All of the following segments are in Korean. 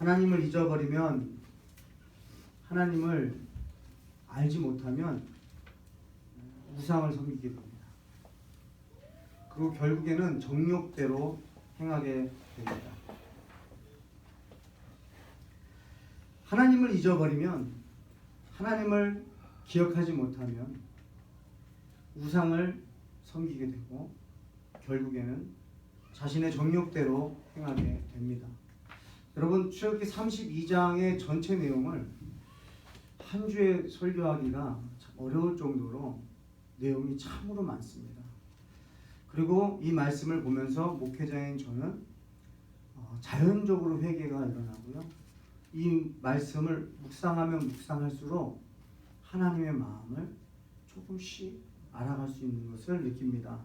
하나님을 잊어버리면 하나님을 알지 못하면 우상을 섬기게 됩니다. 그리고 결국에는 정욕대로 행하게 됩니다. 하나님을 잊어버리면 하나님을 기억하지 못하면 우상을 섬기게 되고 결국에는 자신의 정욕대로 행하게 됩니다. 여러분 출애굽기 32장의 전체 내용을 한 주에 설교하기가 참 어려울 정도로 내용이 참으로 많습니다. 그리고 이 말씀을 보면서 목회자인 저는 어, 자연적으로 회개가 일어나고요. 이 말씀을 묵상하면 묵상할수록 하나님의 마음을 조금씩 알아갈 수 있는 것을 느낍니다.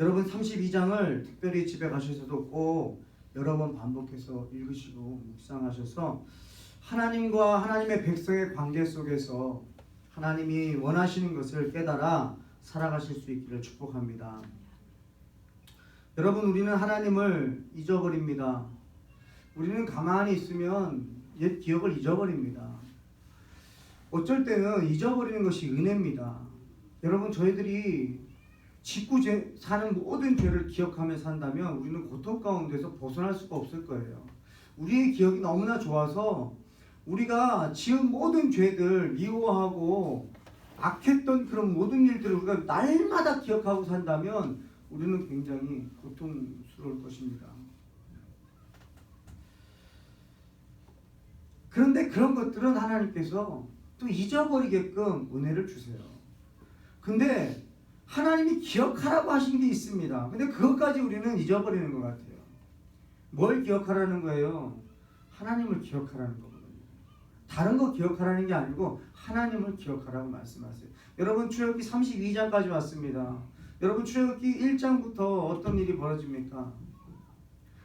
여러분 32장을 특별히 집에 가셔서도 꼭 여러 번 반복해서 읽으시고 묵상하셔서 하나님과 하나님의 백성의 관계 속에서 하나님이 원하시는 것을 깨달아 살아가실 수 있기를 축복합니다. 여러분 우리는 하나님을 잊어버립니다. 우리는 가만히 있으면 옛 기억을 잊어버립니다. 어쩔 때는 잊어버리는 것이 은혜입니다. 여러분 저희들이 죄, 사는 모든 죄를 기억하며 산다면 우리는 고통 가운데서 벗어날 수가 없을 거예요. 우리의 기억이 너무나 좋아서 우리가 지은 모든 죄들 미워하고 악했던 그런 모든 일들을 우리가 날마다 기억하고 산다면 우리는 굉장히 고통스러울 것입니다. 그런데 그런 것들은 하나님께서 또 잊어버리게끔 은혜를 주세요. 근데 하나님이 기억하라고 하신 게 있습니다. 근데 그것까지 우리는 잊어버리는 것 같아요. 뭘 기억하라는 거예요? 하나님을 기억하라는 거거든요. 다른 거 기억하라는 게 아니고 하나님을 기억하라고 말씀하세요. 여러분 출애굽기 32장까지 왔습니다. 여러분 출애굽기 1장부터 어떤 일이 벌어집니까?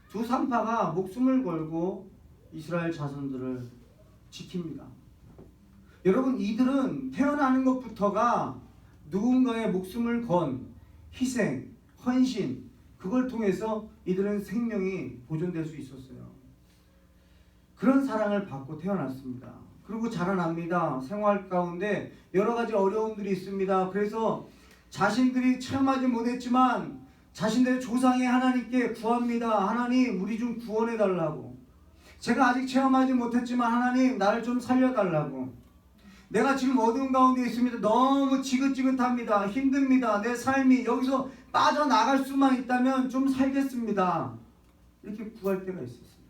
두 산파가 목숨을 걸고 이스라엘 자손들을 지킵니다. 여러분 이들은 태어나는 것부터가 누군가의 목숨을 건 희생, 헌신 그걸 통해서 이들은 생명이 보존될 수 있었어요. 그런 사랑을 받고 태어났습니다. 그리고 자라납니다. 생활 가운데 여러 가지 어려움들이 있습니다. 그래서 자신들이 체험하지 못했지만 자신들의 조상의 하나님께 구합니다. 하나님 우리 좀 구원해 달라고. 제가 아직 체험하지 못했지만 하나님 나를 좀 살려 달라고. 내가 지금 어두운 가운데 있습니다. 너무 지긋지긋합니다. 힘듭니다. 내 삶이 여기서 빠져나갈 수만 있다면 좀 살겠습니다. 이렇게 구할 때가 있었어요.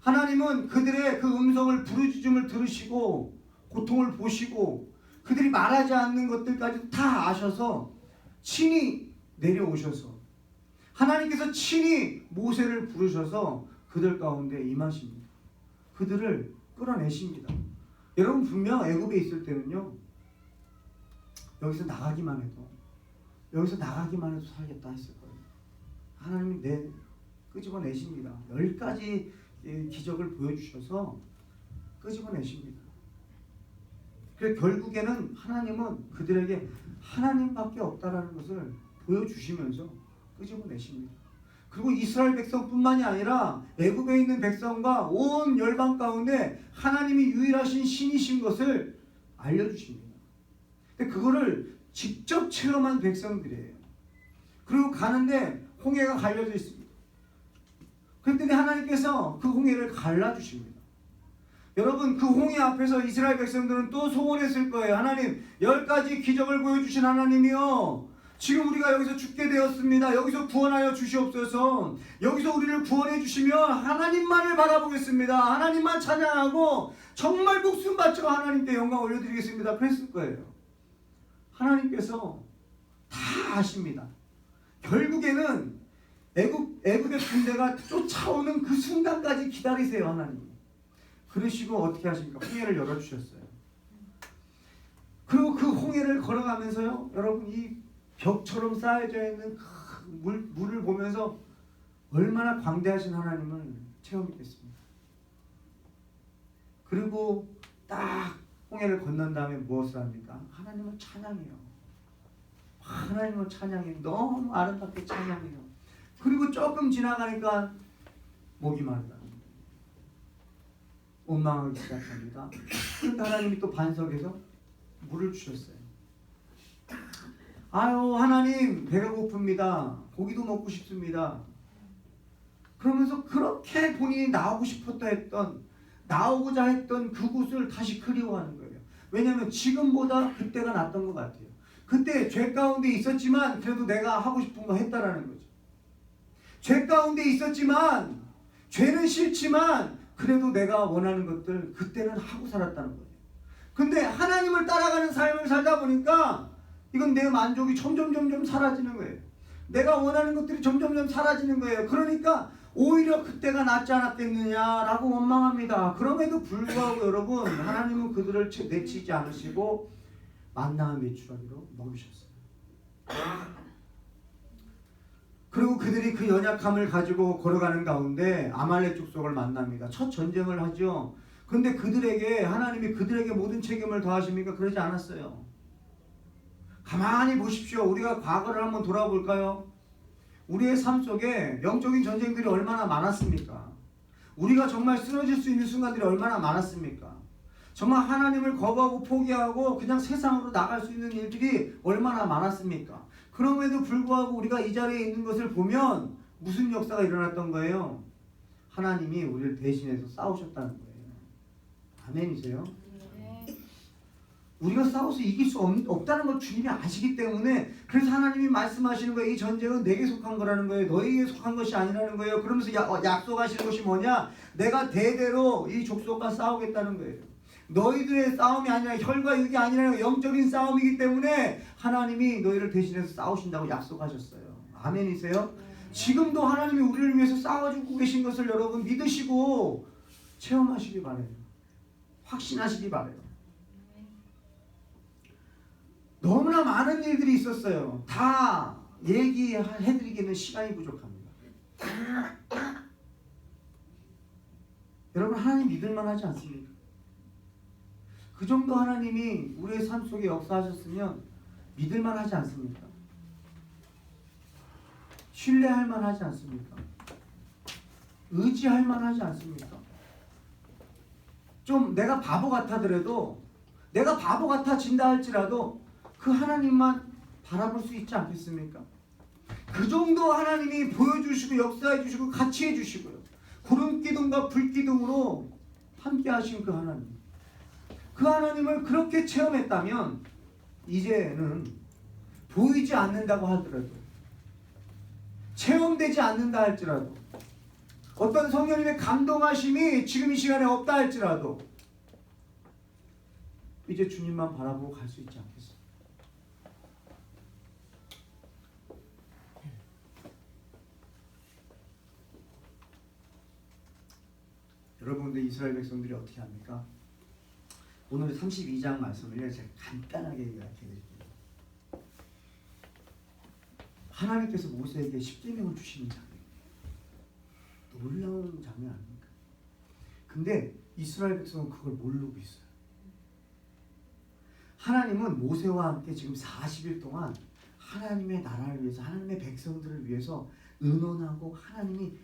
하나님은 그들의 그 음성을 부르짖음을 들으시고 고통을 보시고 그들이 말하지 않는 것들까지 다 아셔서 친히 내려오셔서 하나님께서 친히 모세를 부르셔서 그들 가운데 임하십니다. 그들을 끌어내십니다. 여러분 분명 애굽에 있을 때는요. 여기서 나가기만 해도 여기서 나가기만 해도 살겠다 했을 거예요. 하나님이 내 끄집어내십니다. 열 가지 기적을 보여주셔서 끄집어내십니다. 그래 결국에는 하나님은 그들에게 하나님밖에 없다라는 것을 보여주시면서 끄집어내십니다. 그리고 이스라엘 백성뿐만이 아니라 애굽에 있는 백성과 온 열방 가운데 하나님이 유일하신 신이신 것을 알려주십니다. 근데 그거를 직접 체험한 백성들이에요. 그리고 가는데 홍해가 갈려져 있습니다. 그랬더니 하나님께서 그 홍해를 갈라주십니다. 여러분 그 홍해 앞에서 이스라엘 백성들은 또 소원했을 거예요. 하나님 열 가지 기적을 보여주신 하나님이요. 지금 우리가 여기서 죽게 되었습니다. 여기서 구원하여 주시옵소서. 여기서 우리를 구원해 주시면 하나님만을 바라보겠습니다. 하나님만 찬양하고 정말 목숨 바쳐 하나님께 영광 올려드리겠습니다. 그랬을 거예요. 하나님께서 다 아십니다. 결국에는 애굽 애굽의 군대가 쫓아오는 그 순간까지 기다리세요 하나님. 그러시고 어떻게 하십니까? 홍해를 열어 주셨어요. 그리고 그 홍해를 걸어가면서요, 여러분 이 벽처럼 쌓여져 있는 그 물, 물을 보면서 얼마나 광대하신 하나님을 체험했겠습니다. 그리고 딱 홍해를 건넌 다음에 무엇을 합니까? 하나님을 찬양해요. 하나님을 찬양해. 너무 아름답게 찬양해요. 그리고 조금 지나가니까 목이 마르다. 원망하기 시작합니다. 하나님이 또 반석에서 물을 주셨어요. 아유 하나님 배가 고픕니다. 고기도 먹고 싶습니다. 그러면서 그렇게 본인이 나오고 싶었다 했던 나오고자 했던 그곳을 다시 그리워하는 거예요. 왜냐하면 지금보다 그때가 낫던 것 같아요. 그때 죄 가운데 있었지만 그래도 내가 하고 싶은 거 했다라는 거죠. 죄 가운데 있었지만 죄는 싫지만 그래도 내가 원하는 것들 그때는 하고 살았다는 거예요. 근데 하나님을 따라가는 삶을 살다 보니까 이건 내 만족이 점점 점점 사라지는 거예요. 내가 원하는 것들이 점점점 사라지는 거예요. 그러니까 오히려 그때가 낫지 않았겠느냐라고 원망합니다. 그럼에도 불구하고 여러분 하나님은 그들을 채- 내치지 않으시고 만나와 메추라기로 먹이셨어요. 그리고 그들이 그 연약함을 가지고 걸어가는 가운데 아말렉 족속을 만납니다. 첫 전쟁을 하죠. 근데 그들에게 하나님이 그들에게 모든 책임을 더하십니까? 그러지 않았어요. 가만히 보십시오. 우리가 과거를 한번 돌아볼까요? 우리의 삶 속에 영적인 전쟁들이 얼마나 많았습니까? 우리가 정말 쓰러질 수 있는 순간들이 얼마나 많았습니까? 정말 하나님을 거부하고 포기하고 그냥 세상으로 나갈 수 있는 일들이 얼마나 많았습니까? 그럼에도 불구하고 우리가 이 자리에 있는 것을 보면 무슨 역사가 일어났던 거예요? 하나님이 우리를 대신해서 싸우셨다는 거예요. 아멘이세요? 우리가 싸워서 이길 수 없, 없다는 걸 주님이 아시기 때문에 그래서 하나님이 말씀하시는 거예요. 이 전쟁은 내게 속한 거라는 거예요. 너에게 속한 것이 아니라는 거예요. 그러면서 야, 어, 약속하시는 것이 뭐냐? 내가 대대로 이 족속과 싸우겠다는 거예요. 너희들의 싸움이 아니라 혈과 육이 아니라 영적인 싸움이기 때문에 하나님이 너희를 대신해서 싸우신다고 약속하셨어요. 아멘이세요? 지금도 하나님이 우리를 위해서 싸워주고 계신 것을 여러분 믿으시고 체험하시기 바래요. 확신하시기 바래요. 너무나 많은 일들이 있었어요. 다 얘기해드리기는 시간이 부족합니다. 여러분 하나님 믿을만 하지 않습니까? 그 정도 하나님이 우리의 삶 속에 역사하셨으면 믿을만 하지 않습니까? 신뢰할 만하지 않습니까? 의지할 만하지 않습니까? 좀 내가 바보 같아더라도 내가 바보 같아진다 할지라도 그 하나님만 바라볼 수 있지 않겠습니까? 그 정도 하나님이 보여주시고 역사해 주시고 같이 해 주시고요. 구름 기둥과 불 기둥으로 함께 하신 그 하나님. 그 하나님을 그렇게 체험했다면 이제는 보이지 않는다고 하더라도 체험되지 않는다 할지라도 어떤 성령님의 감동하심이 지금 이 시간에 없다 할지라도 이제 주님만 바라보고 갈 수 있지 않겠습니까? 여러분들 이스라엘 백성들이 어떻게 합니까? 오늘 32장 말씀을 제가 간단하게 이야기해 드릴게요. 하나님께서 모세에게 십계명을 주시는 장면. 놀라운 장면 아닙니까? 근데 이스라엘 백성은 그걸 모르고 있어요. 하나님은 모세와 함께 지금 40일 동안 하나님의 나라를 위해서 하나님의 백성들을 위해서 의논하고 하나님이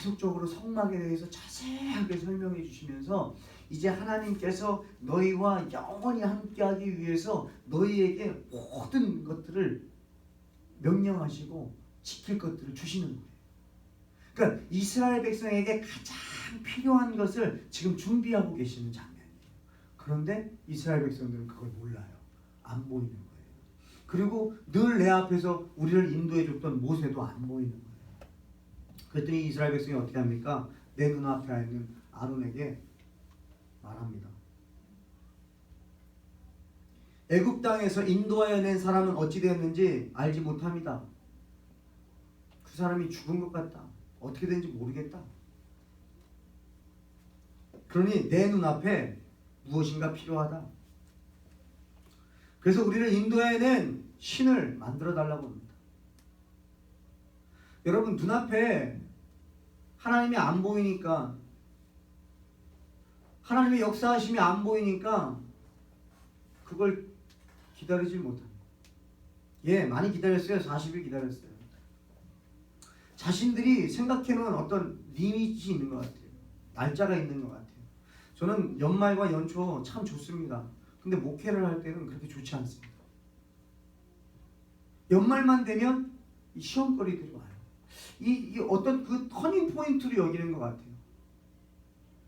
계속적으로 성막에 대해서 자세하게 설명해 주시면서 이제 하나님께서 너희와 영원히 함께하기 위해서 너희에게 모든 것들을 명령하시고 지킬 것들을 주시는 거예요. 그러니까 이스라엘 백성에게 가장 필요한 것을 지금 준비하고 계시는 장면이에요. 그런데 이스라엘 백성들은 그걸 몰라요. 안 보이는 거예요. 그리고 늘 내 앞에서 우리를 인도해 줬던 모세도 안 보이는 거예요. 그랬더니 이스라엘 백성이 어떻게 합니까? 내 눈앞에 있는 아론에게 말합니다. 애굽 땅에서 인도하여 낸 사람은 어찌 되었는지 알지 못합니다. 그 사람이 죽은 것 같다. 어떻게 된지 모르겠다. 그러니 내 눈앞에 무엇인가 필요하다. 그래서 우리를 인도해야 낸 신을 만들어 달라고 합니다. 여러분 눈앞에 하나님이 안 보이니까 하나님의 역사하심이 안 보이니까 그걸 기다리지 못합니다. 예, 많이 기다렸어요. 40일 기다렸어요. 자신들이 생각해놓은 어떤 리미지 있는 것 같아요. 날짜가 있는 것 같아요. 저는 연말과 연초 참 좋습니다. 근데 목회를 할 때는 그렇게 좋지 않습니다. 연말만 되면 이 시험거리들이 와요. 이, 이 어떤 그 터닝 포인트로 여기는 것 같아요.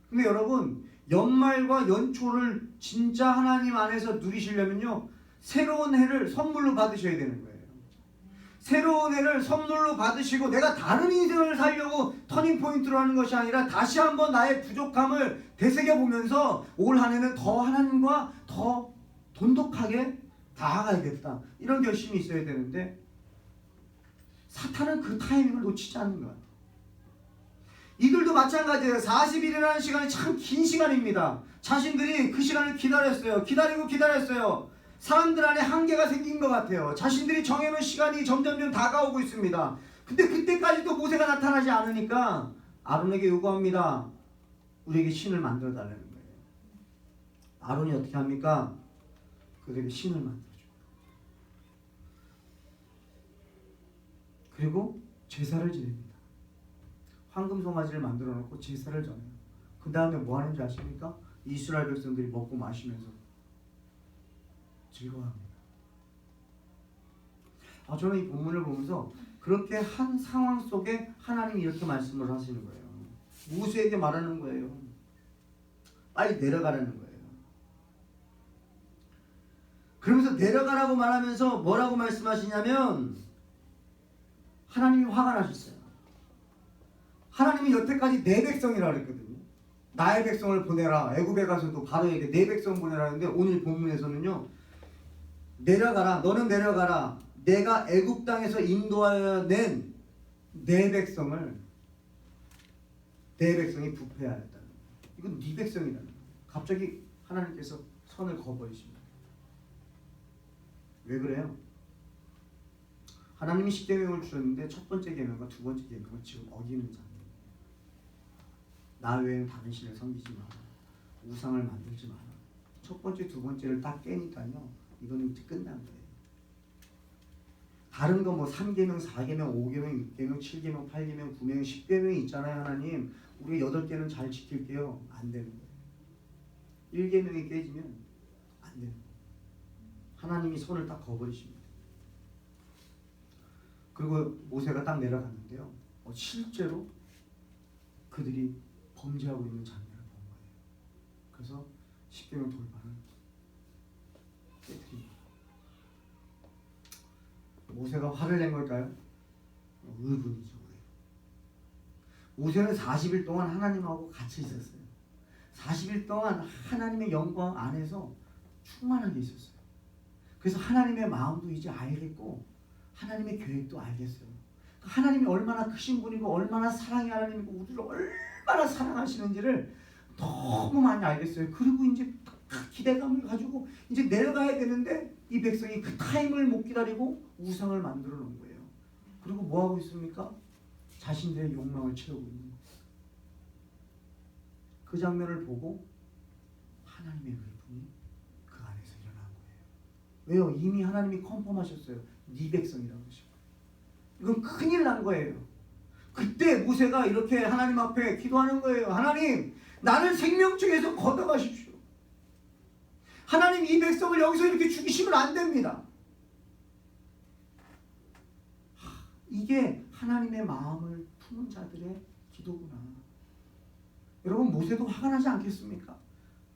근데 여러분 연말과 연초를 진짜 하나님 안에서 누리시려면요 새로운 해를 선물로 받으셔야 되는 거예요. 새로운 해를 선물로 받으시고 내가 다른 인생을 살려고 터닝 포인트로 하는 것이 아니라 다시 한번 나의 부족함을 되새겨 보면서 올 한해는 더 하나님과 더 돈독하게 나아가야겠다 이런 결심이 있어야 되는데 사탄은 그 타이밍을 놓치지 않는 것 같아요. 이들도 마찬가지예요. 40일이라는 시간이 참 긴 시간입니다. 자신들이 그 시간을 기다렸어요. 기다리고 기다렸어요. 사람들 안에 한계가 생긴 것 같아요. 자신들이 정해놓은 시간이 점점점 다가오고 있습니다. 근데 그때까지도 모세가 나타나지 않으니까 아론에게 요구합니다. 우리에게 신을 만들어 달라는 거예요. 아론이 어떻게 합니까? 그들에게 신을 만들어 그리고 제사를 지냅니다. 황금 송아지를 만들어 놓고 제사를 전해요. 그 다음에 뭐 하는지 아십니까? 이스라엘 백성들이 먹고 마시면서 즐거워합니다. 아 저는 이 본문을 보면서 그렇게 한 상황 속에 하나님이 이렇게 말씀을 하시는 거예요. 모세에게 말하는 거예요. 빨리 내려가라는 거예요. 그러면서 내려가라고 말하면서 뭐라고 말씀하시냐면 하나님이 화가 나셨어요. 하나님이 여태까지 내 백성이라 그랬거든요. 나의 백성을 보내라. 애굽에 가서도 바로에게 내 백성 보내라는데 오늘 본문에서는요. 내려가라. 너는 내려가라. 내가 애굽 땅에서 인도하여 낸 내 백성을 내 백성이 부패하였다는 이건 네 거예요. 갑자기 하나님께서 선을 거버리십니다. 왜 그래요? 하나님이 십계명을 주셨는데 첫 번째 계명과 두 번째 계명을 지금 어기는 장면. 나 외에는 다른 신을 섬기지 마라. 우상을 만들지 마라. 첫 번째, 두 번째를 딱 깨니까요. 이거는 이제 끝난 거예요. 다른 거 뭐 3계명, 4계명, 5계명, 6계명, 7계명, 8계명, 9계명, 10계명이 있잖아요, 하나님. 우리 8개는 잘 지킬게요. 안 되는 거예요. 1계명이 깨지면 안 되는 거예요. 하나님이 손을 딱 거버리십니다. 그리고 모세가 딱 내려갔는데요. 어, 실제로 그들이 범죄하고 있는 장면을 본 거예요. 그래서 십계명 돌파는 깨뜨립니다. 모세가 화를 낸 걸까요? 의분이죠. 의. 모세는 40일 동안 하나님하고 같이 있었어요. 40일 동안 하나님의 영광 안에서 충만하게 있었어요. 그래서 하나님의 마음도 이제 알겠고 하나님의 계획도 알겠어요. 하나님이 얼마나 크신 분이고 얼마나 사랑의 하나님이고 우리를 얼마나 사랑하시는지를 너무 많이 알겠어요. 그리고 이제 기대감을 가지고 이제 내려가야 되는데 이 백성이 그 타임을 못 기다리고 우상을 만들어 놓은 거예요. 그리고 뭐 하고 있습니까? 자신들의 욕망을 채우고 있는. 그 장면을 보고 하나님의 의분이 그 안에서 일어난 거예요. 왜요? 이미 하나님이 컨펌하셨어요. 네 백성이라고 하시고. 이건 큰일 난 거예요. 그때 모세가 이렇게 하나님 앞에 기도하는 거예요. 하나님, 나를 생명 중에서 걷어가십시오. 하나님 이 백성을 여기서 이렇게 죽이시면 안 됩니다. 이게 하나님의 마음을 품은 자들의 기도구나. 여러분 모세도 화가 나지 않겠습니까?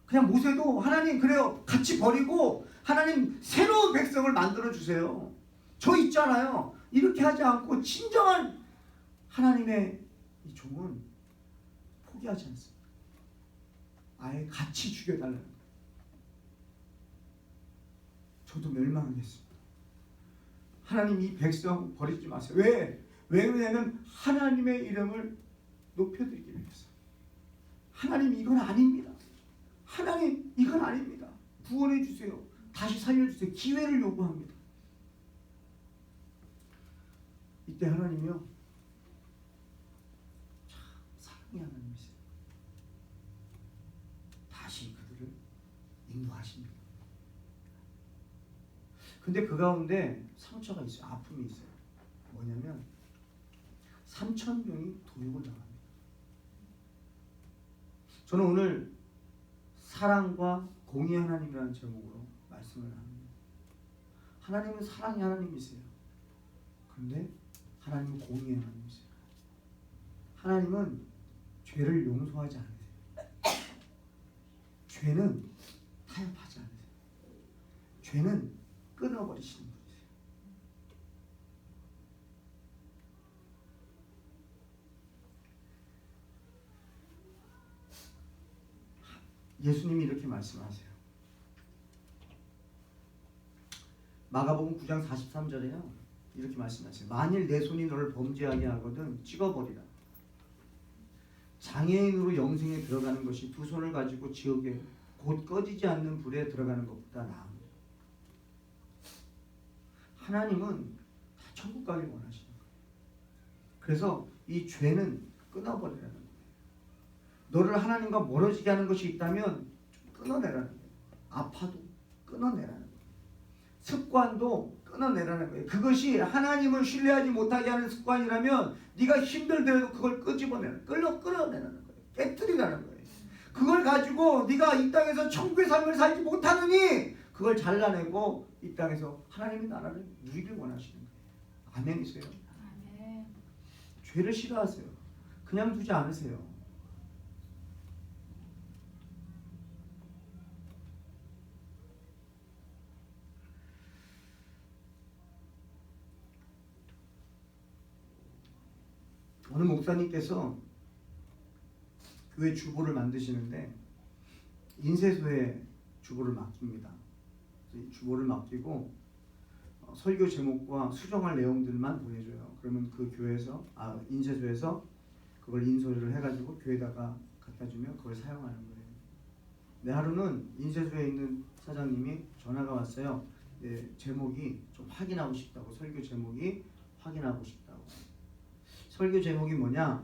그냥 모세도 하나님 그래요 같이 버리고 하나님 새로운 백성을 만들어 주세요. 저 있잖아요. 이렇게 하지 않고 진정한 하나님의 이 종은 포기하지 않습니다. 아예 같이 죽여달라는. 저도 멸망하겠습니다. 하나님 이 백성 버리지 마세요. 왜? 왜냐면 하나님의 이름을 높여드리기 위해서. 하나님 이건 아닙니다. 하나님 이건 아닙니다. 구원해 주세요. 다시 살려주세요. 기회를 요구합니다. 이때 하나님이요 참 사랑의 하나님이세요. 다시 그들을 인도하십니다. 근데 그 가운데 상처가 있어요. 아픔이 있어요. 뭐냐면 3천 명이 도육을 당합니다. 저는 오늘 사랑과 공의 하나님이라는 제목으로 말씀을 합니다. 하나님은 사랑의 하나님이세요. 그런데 하나님은 공의의 하나님이세요. 하나님은 죄를 용서하지 않으세요. 죄는 타협하지 않으세요. 죄는 끊어버리시는 분이세요. 예수님이 이렇게 말씀하세요. 마가복음 9장 43절에요. 이렇게 말씀하세요. 만일 내 손이 너를 범죄하게 하거든 찍어버리라. 장애인으로 영생에 들어가는 것이 두 손을 가지고 지옥에 곧 꺼지지 않는 불에 들어가는 것보다 나아. 하나님은 다 천국 가길 원하시는 거예요. 그래서 이 죄는 끊어버리라는 거예요. 너를 하나님과 멀어지게 하는 것이 있다면 좀 끊어내라는 거예요. 아파도 끊어내라는 거예요. 습관도 끊어내라는 거예요. 그것이 하나님을 신뢰하지 못하게 하는 습관이라면 네가 힘들더라도 그걸 끄집어내는, 끌어 끌어내는 거예요. 깨뜨리라는 거예요. 그걸 가지고 네가 이 땅에서 천국의 삶을 살지 못하느니 그걸 잘라내고 이 땅에서 하나님의 나라를 누리길 원하시는 거예요. 아멘이세요. 아멘. 죄를 싫어하세요. 그냥 두지 않으세요. 어느 목사님께서 교회 주보를 만드시는데 인쇄소에 주보를 맡깁니다. 이 주보를 맡기고 어, 설교 제목과 수정할 내용들만 보내줘요. 그러면 그 교회에서 아 인쇄소에서 그걸 인쇄를 해가지고 교회에다가 갖다 주면 그걸 사용하는 거예요. 내 하루는 인쇄소에 있는 사장님이 전화가 왔어요. 예, 제목이 좀 확인하고 싶다고 설교 제목이 확인하고 싶다고. 설교 제목이 뭐냐?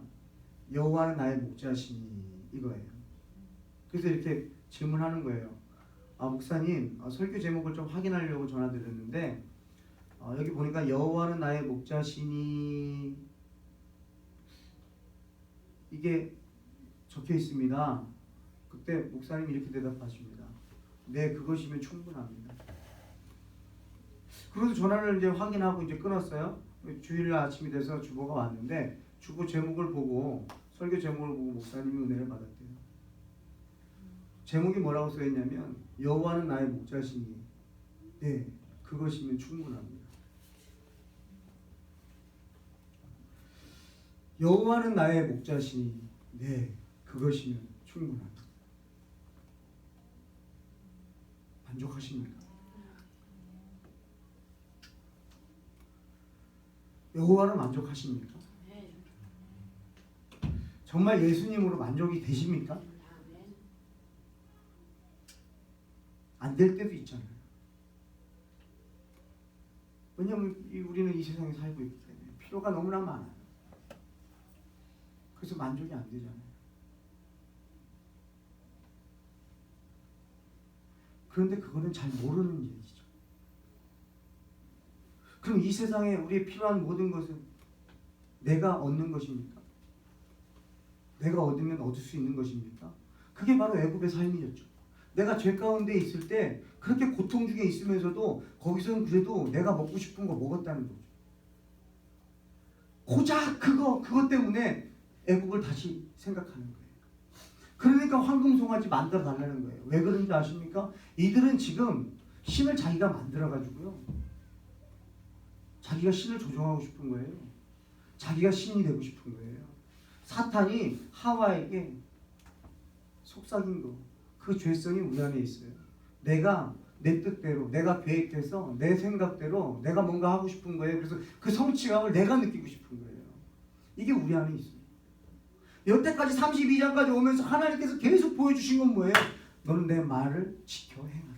여호와는 나의 목자시니 이거예요. 그래서 이렇게 질문하는 거예요. 아 목사님 어, 설교 제목을 좀 확인하려고 전화드렸는데 어, 여기 보니까 여호와는 나의 목자시니 이게 적혀 있습니다. 그때 목사님이 이렇게 대답하십니다. 네 그것이면 충분합니다. 그래서 전화를 이제 확인하고 이제 끊었어요. 주일 아침이 돼서 주보가 왔는데 주보 제목을 보고 설교 제목을 보고 목사님이 은혜를 받았대요. 제목이 뭐라고 써 있냐면 여호와는 나의 목자시니 네 그것이면 충분합니다. 여호와는 나의 목자시니 네 그것이면 충분합니다. 만족하십니까? 여호와는 만족하십니까? 정말 예수님으로 만족이 되십니까? 안 될 때도 있잖아요. 왜냐하면 이- 우리는 이 세상에 살고 있기 때문에 필요가 너무나 많아요. 그래서 만족이 안 되잖아요. 그런데 그거는 잘 모르는 얘기죠. 그럼 이 세상에 우리의 필요한 모든 것은 내가 얻는 것입니까? 내가 얻으면 얻을 수 있는 것입니까? 그게 바로 애굽의 삶이었죠. 내가 죄 가운데 있을 때 그렇게 고통 중에 있으면서도 거기서는 그래도 내가 먹고 싶은 거 먹었다는 거죠. 고작 그거 그것 때문에 애국을 다시 생각하는 거예요. 그러니까 황금 송아지 만들어 달라는 거예요. 왜 그런지 아십니까? 이들은 지금 신을 자기가 만들어 가지고요. 자기가 신을 조종하고 싶은 거예요. 자기가 신이 되고 싶은 거예요. 사탄이 하와에게 속삭인 거. 그 죄성이 우리 안에 있어요. 내가 내 뜻대로, 내가 계획해서 내 생각대로 내가 뭔가 하고 싶은 거예요. 그래서 그 성취감을 내가 느끼고 싶은 거예요. 이게 우리 안에 있어요. 여태까지 32장까지 오면서 하나님께서 계속 보여주신 건 뭐예요? 너는 내 말을 지켜 행하라.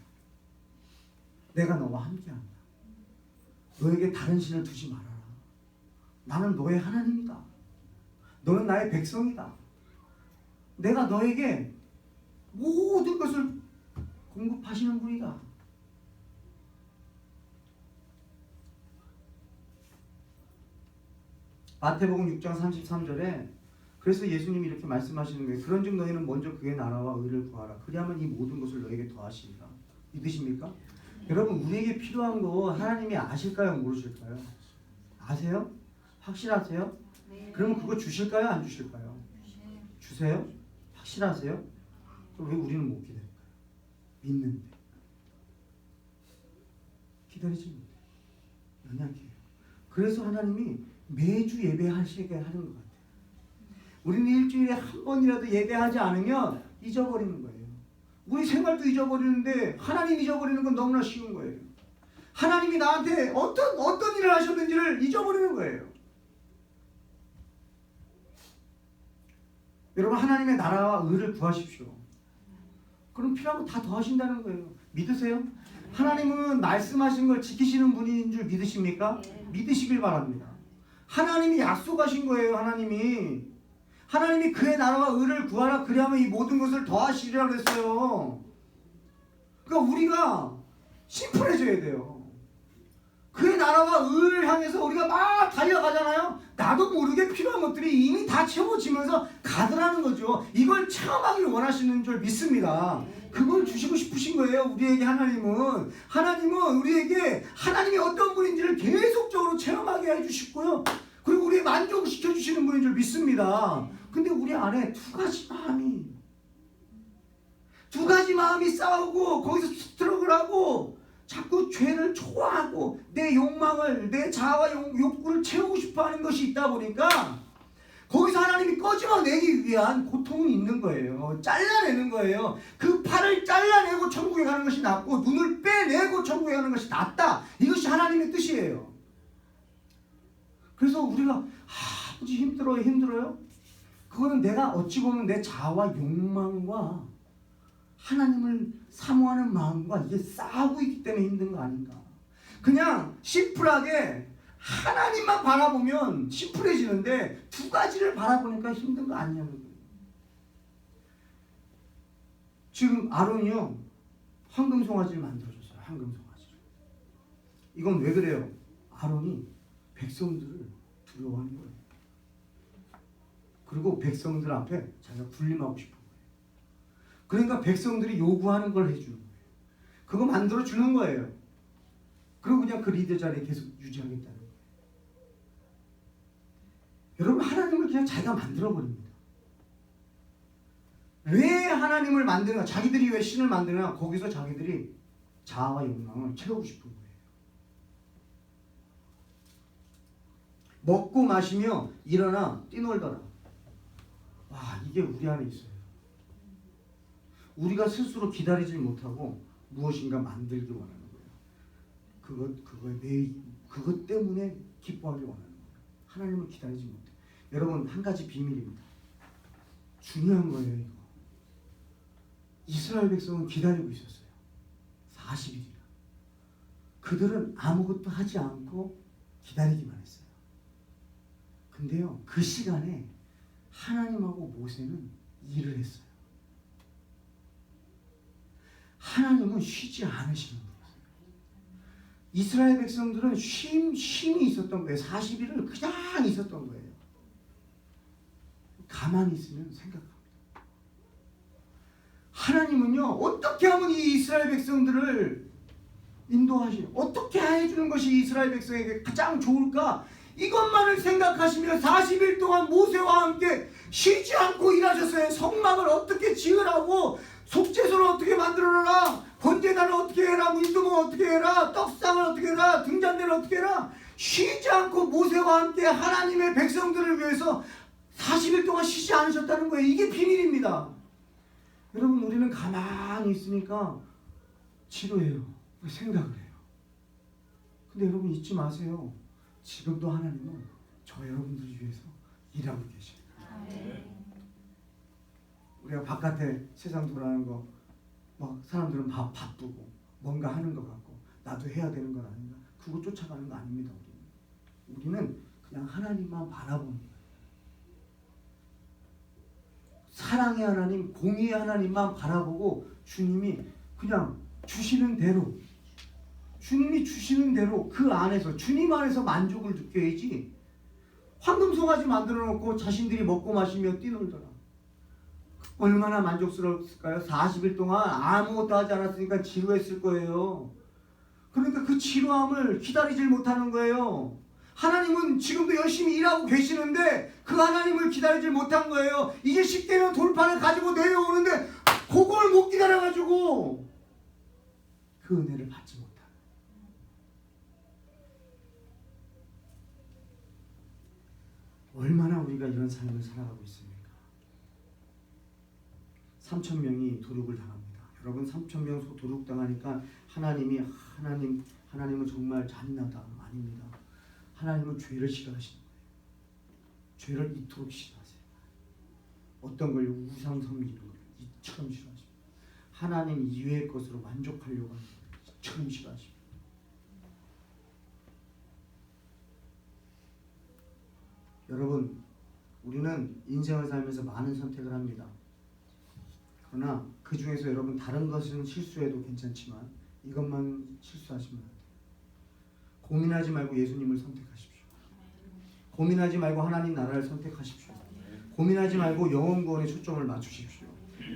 내가 너와 함께한다. 너에게 다른 신을 두지 말아라. 나는 너의 하나님이다. 너는 나의 백성이다. 내가 너에게 모든 것을 공급하시는 분이다. 마태복음 6장 33절에 그래서 예수님이 이렇게 말씀하시는 거예요. 그런즉 너희는 먼저 그의 나라와 의를 구하라. 그리하면 이 모든 것을 너에게 더하시리라. 믿으십니까? 여러분 우리에게 필요한 거 하나님이 아실까요? 모르실까요? 아세요? 확실하세요? 네. 그러면 그거 주실까요? 안 주실까요? 주세요? 확실하세요? 그럼 왜 우리는 못 기다릴까요? 믿는데 기다리지 못해 연약해요. 그래서 하나님이 매주 예배하시게 하는 것 같아요. 우리는 일주일에 한 번이라도 예배하지 않으면 잊어버리는 거예요. 우리 생활도 잊어버리는데 하나님 잊어버리는 건 너무나 쉬운 거예요. 하나님이 나한테 어떤 어떤 일을 하셨는지를 잊어버리는 거예요. 여러분 하나님의 나라와 의를 구하십시오. 그럼 필요한 거 다 더하신다는 거예요. 믿으세요? 하나님은 말씀하신 걸 지키시는 분인 줄 믿으십니까? 믿으시길 바랍니다. 하나님이 약속하신 거예요. 하나님이 하나님이 그의 나라와 의를 구하라 그리하면 이 모든 것을 더하시리라 그랬어요. 그러니까 우리가 심플해져야 돼요. 그의 나라와 의를 향해서 우리가 막 달려가잖아요. 나도 모르게 필요한 것들이 이미 다 채워지면서 가더라는 거죠. 이걸 체험하기를 원하시는 줄 믿습니다. 그걸 주시고 싶으신 거예요. 우리에게 하나님은 하나님은 우리에게 하나님이 어떤 분인지를 계속적으로 체험하게 해주시고요. 그리고 우리 만족을 시켜 주시는 분인 줄 믿습니다. 근데 우리 안에 두 가지 마음이 두 가지 마음이 싸우고 거기서 스트럭을 하고 자꾸 죄를 좋아하고 내 욕망을 내 자아와 욕, 욕구를 채우고 싶어하는 것이 있다 보니까 거기서 하나님이 꺼집어내기 위한 고통은 있는 거예요. 잘라내는 거예요. 그 팔을 잘라내고 천국에 가는 것이 낫고 눈을 빼내고 천국에 가는 것이 낫다. 이것이 하나님의 뜻이에요. 그래서 우리가 아, 아버지 힘들어요, 힘들어요. 그거는 내가 어찌 보면 내 자아와 욕망과 하나님을 사모하는 마음과 이게 싸우고 있기 때문에 힘든 거 아닌가. 그냥 심플하게 하나님만 바라보면 심플해지는데 두 가지를 바라보니까 힘든 거 아니냐는 거예요. 지금 아론이요 황금 송아지를 만들어줬어요. 황금 송아지를. 이건 왜 그래요? 아론이 백성들을 두려워하는 거예요. 그리고 백성들 앞에 자기가 군림하고 싶은 거예요. 그러니까 백성들이 요구하는 걸 해주는 거예요. 그거 만들어 주는 거예요. 그리고 그냥 그 리더 자리에 계속 유지하겠다는 거예요. 여러분 하나님을 그냥 자기가 만들어 버립니다. 왜 하나님을 만드나? 자기들이 왜 신을 만드나? 거기서 자기들이 자아와 욕망을 채우고 싶은 거예요. 먹고 마시며 일어나 뛰놀더라. 와 이게 우리 안에 있어요. 우리가 스스로 기다리지 못하고 무엇인가 만들기 원하는 거예요. 그것 그거에 내 그것 때문에 기뻐하기 원하는 거예요. 하나님을 기다리지 못해. 여러분 한 가지 비밀입니다. 중요한 거예요 이거. 이스라엘 백성은 기다리고 있었어요. 40일이나. 그들은 아무것도 하지 않고 기다리기만 했어요. 근데요 그 시간에 하나님하고 모세는 일을 했어요. 하나님은 쉬지 않으시는 거예요. 이스라엘 백성들은 쉼, 쉼이 있었던 거예요. 40일을 그냥 있었던 거예요. 가만히 있으면 생각합니다. 하나님은요, 어떻게 하면 이 이스라엘 백성들을 인도하시, 어떻게 해주는 것이 이스라엘 백성에게 가장 좋을까? 이것만을 생각하시며 40일 동안 모세와 함께 쉬지 않고 일하셨어요. 성막을 어떻게 지으라고 속죄소를 어떻게 만들어라 번제단을 어떻게 해라 문두문 어떻게 해라 떡상을 어떻게 해라 등잔대를 어떻게 해라 쉬지 않고 모세와 함께 하나님의 백성들을 위해서 40일 동안 쉬지 않으셨다는 거예요. 이게 비밀입니다. 여러분 우리는 가만히 있으니까 지루해요. 생각을 해요. 근데 여러분 잊지 마세요. 지금도 하나님은 저 여러분들을 위해서 일하고 계십니다. 우리가 바깥에 세상 돌아가는 거, 막 사람들은 바, 바쁘고 뭔가 하는 것 같고 나도 해야 되는 건 아닌가? 그거 쫓아가는 거 아닙니다. 우리는 우리는 그냥 하나님만 바라보는. 사랑의 하나님, 공의의 하나님만 바라보고 주님이 그냥 주시는 대로 주님이 주시는 대로 그 안에서 주님 안에서 만족을 느껴야지 황금 송아지 만들어 놓고 자신들이 먹고 마시며 뛰놀더라. 얼마나 만족스러웠을까요? 40일 동안 아무것도 하지 않았으니까 지루했을 거예요. 그러니까 그 지루함을 기다리질 못하는 거예요. 하나님은 지금도 열심히 일하고 계시는데 그 하나님을 기다리질 못한 거예요. 이제 10대면 돌판을 가지고 내려오는데 그걸 못 기다려가지고 그 은혜를 받지 못하는 얼마나 우리가 이런 삶을 살아가고 있습니까? 3천 명이 도륙을 당합니다. 여러분 3천 명 도륙 당하니까 하나님이 하나님 하나님은 정말 잔인하다 아닙니다. 하나님은 죄를 싫어하시는 거예요. 죄를 이토록 싫어하세요. 어떤 걸 우상 섬기는 걸 이처럼 싫어하십니다. 하나님 이외의 것으로 만족하려고 하는 걸 이처럼 싫어하십니다. 여러분, 우리는 인생을 살면서 많은 선택을 합니다. 그러나 그 중에서 여러분 다른 것은 실수해도 괜찮지만 이것만 실수하시면 안 돼요. 고민하지 말고 예수님을 선택하십시오. 고민하지 말고 하나님 나라를 선택하십시오. 고민하지 말고 영원 구원에 초점을 맞추십시오.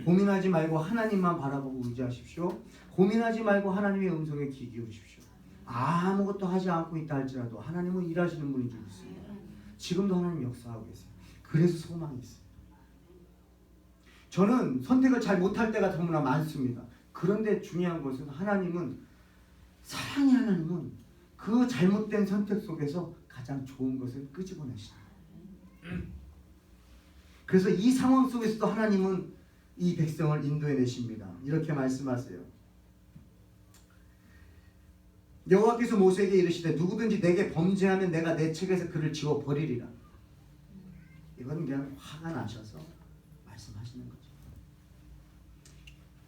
고민하지 말고 하나님만 바라보고 의지하십시오. 고민하지 말고 하나님의 음성에 귀 기울이십시오. 아무것도 하지 않고 있다 할지라도 하나님은 일하시는 분인 줄 믿습니다. 지금도 하나님 역사하고 계세요. 그래서 소망이 있어요. 저는 선택을 잘 못할 때가 너무나 많습니다. 그런데 중요한 것은 하나님은 사랑의 하나님은 그 잘못된 선택 속에서 가장 좋은 것을 끄집어내시다. 그래서 이 상황 속에서도 하나님은 이 백성을 인도해 내십니다. 이렇게 말씀하세요. 여호와께서 모세에게 이르시되 누구든지 내게 범죄하면 내가 내 책에서 그를 지워 버리리라. 이건 그냥 화가 나셔서 말씀하시는 거죠.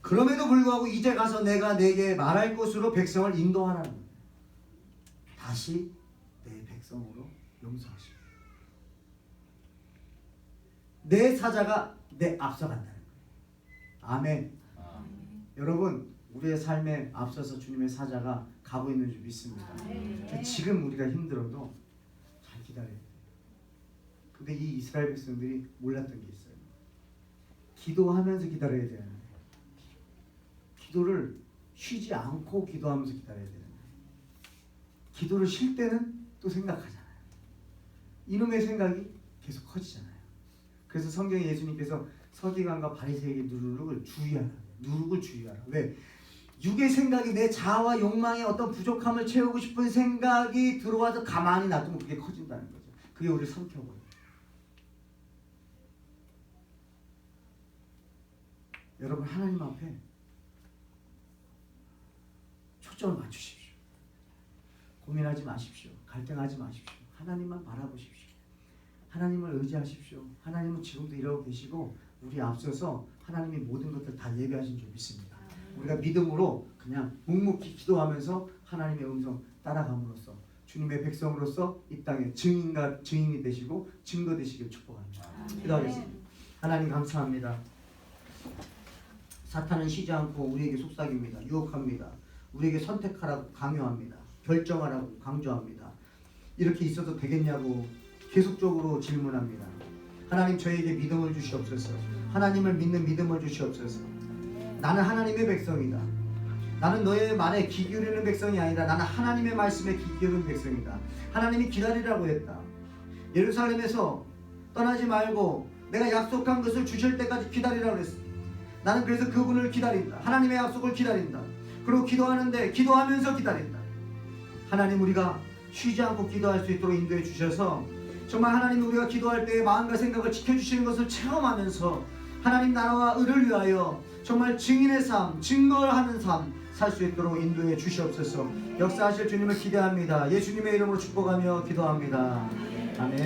그럼에도 불구하고 이제 가서 내가 내게 말할 곳으로 백성을 인도하라는 거예요. 다시 내 백성으로 용서하시고 내 사자가 내 앞서간다는 거예요. 아멘. 여러분 우리의 삶에 앞서서 주님의 사자가 가고 있는 줄 믿습니다. 지금 우리가 힘들어도 잘 기다려야 돼요. 근데 이 이스라엘 백성들이 몰랐던 게 있어요. 기도하면서 기다려야 되는데 기도를 쉬지 않고 기도하면서 기다려야 되는데 기도를 쉴 때는 또 생각하잖아요. 이놈의 생각이 계속 커지잖아요. 그래서 성경에 예수님께서 서기관과 바리새에게 누룩을 주의하라. 누룩을 주의하라. 왜? 육의 생각이 내 자아와 욕망의 어떤 부족함을 채우고 싶은 생각이 들어와서 가만히 놔두면 그게 커진다는 거죠. 그게 우리를 삼켜버려요. 여러분 하나님 앞에 초점을 맞추십시오. 고민하지 마십시오. 갈등하지 마십시오. 하나님만 바라보십시오. 하나님을 의지하십시오. 하나님은 지금도 이러고 계시고 우리 앞서서 하나님이 모든 것들 다 예배하신 줄 믿습니다. 우리가 믿음으로 그냥 묵묵히 기도하면서 하나님의 음성 따라감으로써 주님의 백성으로서 이 땅에 증인과 증인이 되시고 증거 되시길 축복합니다. 기도하겠습니다. 하나님 감사합니다. 사탄은 쉬지 않고 우리에게 속삭입니다. 유혹합니다. 우리에게 선택하라고 강요합니다. 결정하라고 강조합니다. 이렇게 있어도 되겠냐고 계속적으로 질문합니다. 하나님 저에게 믿음을 주시옵소서. 하나님을 믿는 믿음을 주시옵소서. 나는 하나님의 백성이다. 나는 너의 말에 귀 기울이는 백성이 아니라 나는 하나님의 말씀에 귀 기울이는 백성이다. 하나님이 기다리라고 했다. 예루살렘에서 떠나지 말고 내가 약속한 것을 주실 때까지 기다리라고 했어. 나는 그래서 그분을 기다린다. 하나님의 약속을 기다린다. 그리고 기도하는데 기도하면서 기다린다. 하나님 우리가 쉬지 않고 기도할 수 있도록 인도해 주셔서 정말 하나님 우리가 기도할 때 마음과 생각을 지켜주시는 것을 체험하면서 하나님 나라와 의를 위하여 정말 증인의 삶, 증거하는 삶 살 수 있도록 인도해 주시옵소서. 역사하실 주님을 기대합니다. 예수님의 이름으로 축복하며 기도합니다. 아멘.